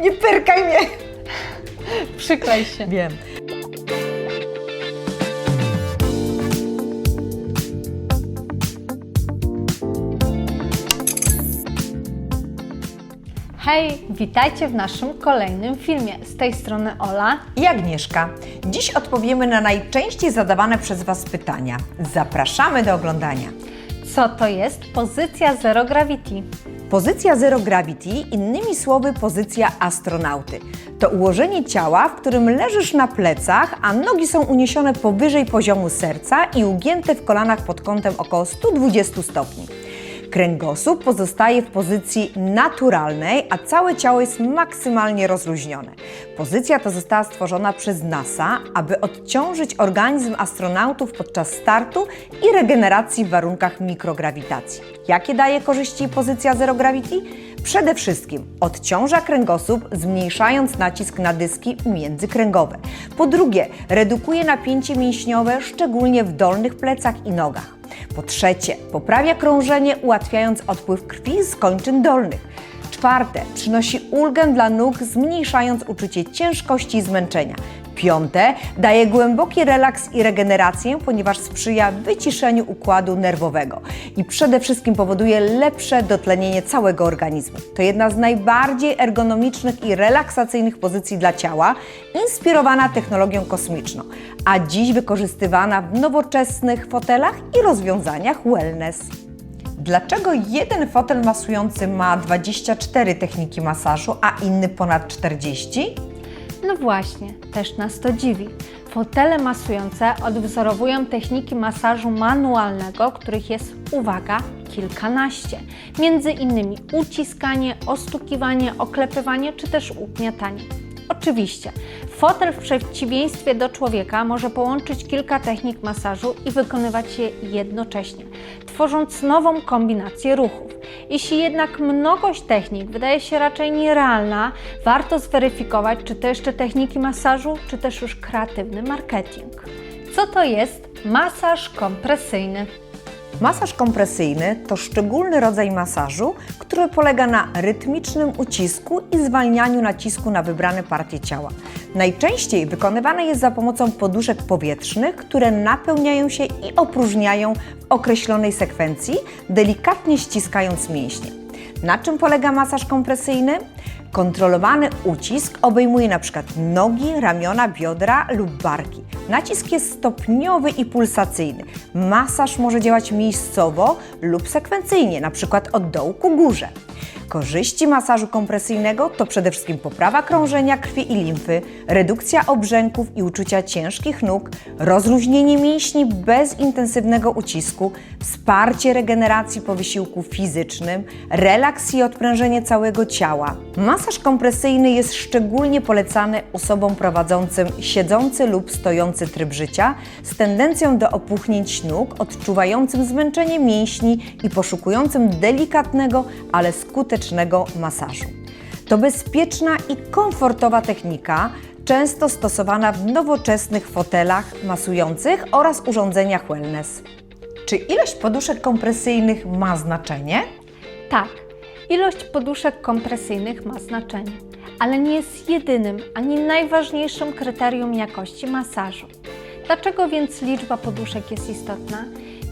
Nie pyrkaj mnie! Przyklej się. Wiem. Hej, witajcie w naszym kolejnym filmie. Z tej strony Ola. I Agnieszka. Dziś odpowiemy na najczęściej zadawane przez Was pytania. Zapraszamy do oglądania. Co to jest pozycja Zero Gravity? Pozycja Zero Gravity, innymi słowy pozycja astronauty. To ułożenie ciała, w którym leżysz na plecach, a nogi są uniesione powyżej poziomu serca i ugięte w kolanach pod kątem około 120 stopni. Kręgosłup pozostaje w pozycji naturalnej, a całe ciało jest maksymalnie rozluźnione. Pozycja ta została stworzona przez NASA, aby odciążyć organizm astronautów podczas startu i regeneracji w warunkach mikrograwitacji. Jakie daje korzyści pozycja Zero Gravity? Przede wszystkim odciąża kręgosłup, zmniejszając nacisk na dyski międzykręgowe. Po drugie, redukuje napięcie mięśniowe, szczególnie w dolnych plecach i nogach. Po trzecie, poprawia krążenie, ułatwiając odpływ krwi z kończyn dolnych. Czwarte, przynosi ulgę dla nóg, zmniejszając uczucie ciężkości i zmęczenia. Piąte, daje głęboki relaks i regenerację, ponieważ sprzyja wyciszeniu układu nerwowego i przede wszystkim powoduje lepsze dotlenienie całego organizmu. To jedna z najbardziej ergonomicznych i relaksacyjnych pozycji dla ciała, inspirowana technologią kosmiczną, a dziś wykorzystywana w nowoczesnych fotelach i rozwiązaniach wellness. Dlaczego jeden fotel masujący ma 24 techniki masażu, a inny ponad 40? No właśnie, też nas to dziwi. Fotele masujące odwzorowują techniki masażu manualnego, których jest, uwaga, kilkanaście. Między innymi uciskanie, ostukiwanie, oklepywanie czy też ugniatanie. Oczywiście, fotel w przeciwieństwie do człowieka może połączyć kilka technik masażu i wykonywać je jednocześnie, tworząc nową kombinację ruchów. Jeśli jednak mnogość technik wydaje się raczej nierealna, warto zweryfikować, czy to jeszcze techniki masażu, czy też już kreatywny marketing. Co to jest masaż kompresyjny? Masaż kompresyjny to szczególny rodzaj masażu, który polega na rytmicznym ucisku i zwalnianiu nacisku na wybrane partie ciała. Najczęściej wykonywany jest za pomocą poduszek powietrznych, które napełniają się i opróżniają w określonej sekwencji, delikatnie ściskając mięśnie. Na czym polega masaż kompresyjny? Kontrolowany ucisk obejmuje np. nogi, ramiona, biodra lub barki. Nacisk jest stopniowy i pulsacyjny. Masaż może działać miejscowo lub sekwencyjnie, np. od dołu ku górze. Korzyści masażu kompresyjnego to przede wszystkim poprawa krążenia krwi i limfy, redukcja obrzęków i uczucia ciężkich nóg, rozluźnienie mięśni bez intensywnego ucisku, wsparcie regeneracji po wysiłku fizycznym, relaks i odprężenie całego ciała. Masaż kompresyjny jest szczególnie polecany osobom prowadzącym siedzący lub stojący tryb życia z tendencją do opuchnięć nóg, odczuwającym zmęczenie mięśni i poszukującym delikatnego, ale skutecznego masażu. To bezpieczna i komfortowa technika, często stosowana w nowoczesnych fotelach masujących oraz urządzeniach wellness. Czy ilość poduszek kompresyjnych ma znaczenie? Tak, ilość poduszek kompresyjnych ma znaczenie, ale nie jest jedynym ani najważniejszym kryterium jakości masażu. Dlaczego więc liczba poduszek jest istotna?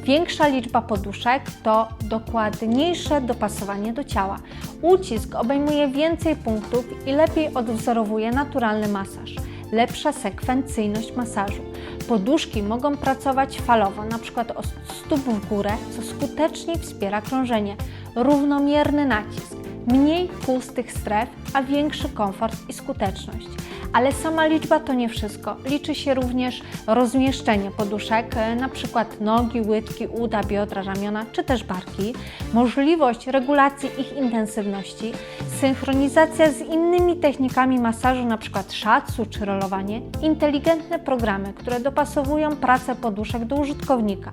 Większa liczba poduszek to dokładniejsze dopasowanie do ciała. Ucisk obejmuje więcej punktów i lepiej odwzorowuje naturalny masaż. Lepsza sekwencyjność masażu. Poduszki mogą pracować falowo, np. od stóp w górę, co skutecznie wspiera krążenie. Równomierny nacisk, mniej pustych stref, a większy komfort i skuteczność. Ale sama liczba to nie wszystko. Liczy się również rozmieszczenie poduszek, e, np. nogi, łydki, uda, biodra, ramiona czy też barki, możliwość regulacji ich intensywności, synchronizacja z innymi technikami masażu, np. szacsu czy rolowanie, inteligentne programy, które dopasowują pracę poduszek do użytkownika.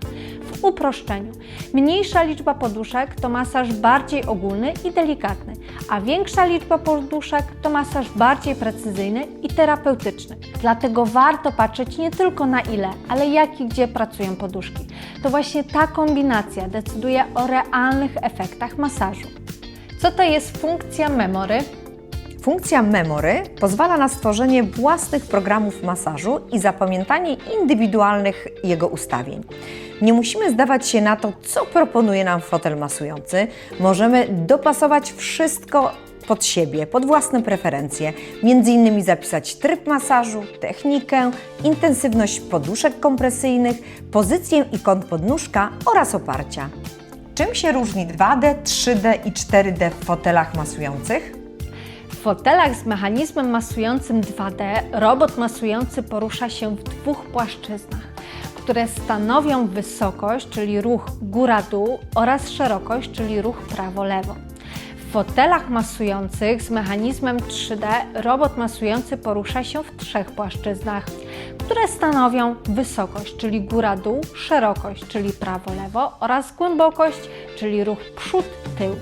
W uproszczeniu, mniejsza liczba poduszek to masaż bardziej ogólny i delikatny, a większa liczba poduszek to masaż bardziej precyzyjny i terapeutyczny. Dlatego warto patrzeć nie tylko na ile, ale jak i gdzie pracują poduszki. To właśnie ta kombinacja decyduje o realnych efektach masażu. Co to jest funkcja memory? Funkcja Memory pozwala na stworzenie własnych programów masażu i zapamiętanie indywidualnych jego ustawień. Nie musimy zdawać się na to, co proponuje nam fotel masujący. Możemy dopasować wszystko pod siebie, pod własne preferencje. Między innymi zapisać tryb masażu, technikę, intensywność poduszek kompresyjnych, pozycję i kąt podnóżka oraz oparcia. Czym się różni 2D, 3D i 4D w fotelach masujących? W fotelach z mechanizmem masującym 2D robot masujący porusza się w dwóch płaszczyznach, które stanowią wysokość, czyli ruch góra-dół oraz szerokość, czyli ruch prawo-lewo. W fotelach masujących z mechanizmem 3D robot masujący porusza się w trzech płaszczyznach, które stanowią wysokość, czyli góra-dół, szerokość, czyli prawo-lewo oraz głębokość, czyli ruch przód-tył.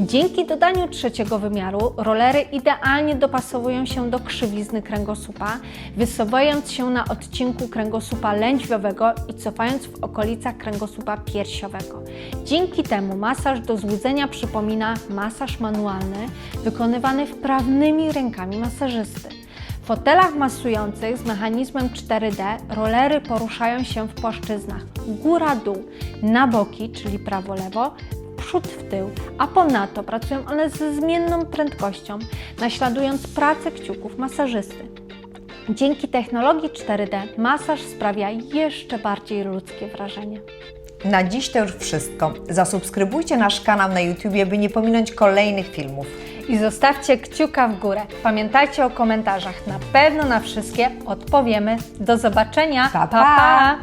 Dzięki dodaniu trzeciego wymiaru rolery idealnie dopasowują się do krzywizny kręgosłupa, wysuwając się na odcinku kręgosłupa lędźwiowego i cofając w okolicach kręgosłupa piersiowego. Dzięki temu masaż do złudzenia przypomina masaż manualny wykonywany wprawnymi rękami masażysty. W fotelach masujących z mechanizmem 4D rolery poruszają się w płaszczyznach góra-dół, na boki, czyli prawo-lewo, przód w tył, a ponadto pracują one ze zmienną prędkością, naśladując pracę kciuków masażysty. Dzięki technologii 4D masaż sprawia jeszcze bardziej ludzkie wrażenie. Na dziś to już wszystko. Zasubskrybujcie nasz kanał na YouTube, by nie pominąć kolejnych filmów. I zostawcie kciuka w górę. Pamiętajcie o komentarzach. Na pewno na wszystkie odpowiemy. Do zobaczenia. Pa, pa! pa.